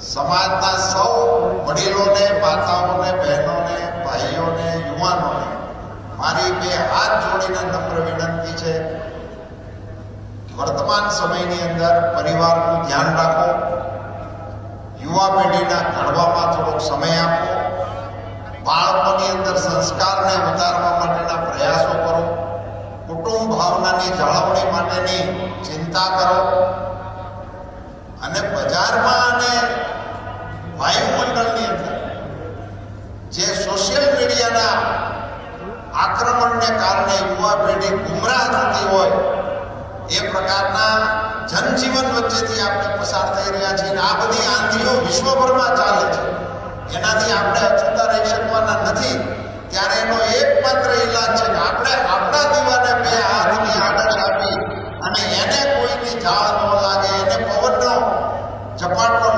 સમાજના સૌ વડીલોને, માતાઓને, બહેનોને, ભાઈઓને, યુવાનોને મારી બે હાથ જોડીને નમ્ર વિનંતી છે. વર્તમાન સમયની અંદર પરિવારનું ધ્યાન રાખો. યુવા પેઢીના ઘડવામાં થોડોક સમય આપો. બાળકોની અંદર સંસ્કારને વધારવા માટેના પ્રયાસો કરો. કુટુંબ ભાવનાની જાળવણી માટેની ચિંતા કરો. અને બજારમાં વિશ્વભરમાં ચાલે છે. એનાથી આપણે અછૂતા રહી શકવાના નથી. ત્યારે એનો એકમાત્ર ઈલાજ છે કે આપણે આપણા દીવાને બે હાથની આડશ આપી અને એને કોઈની ઝાળ ન લાગે, એને પવનનો ઝપાટો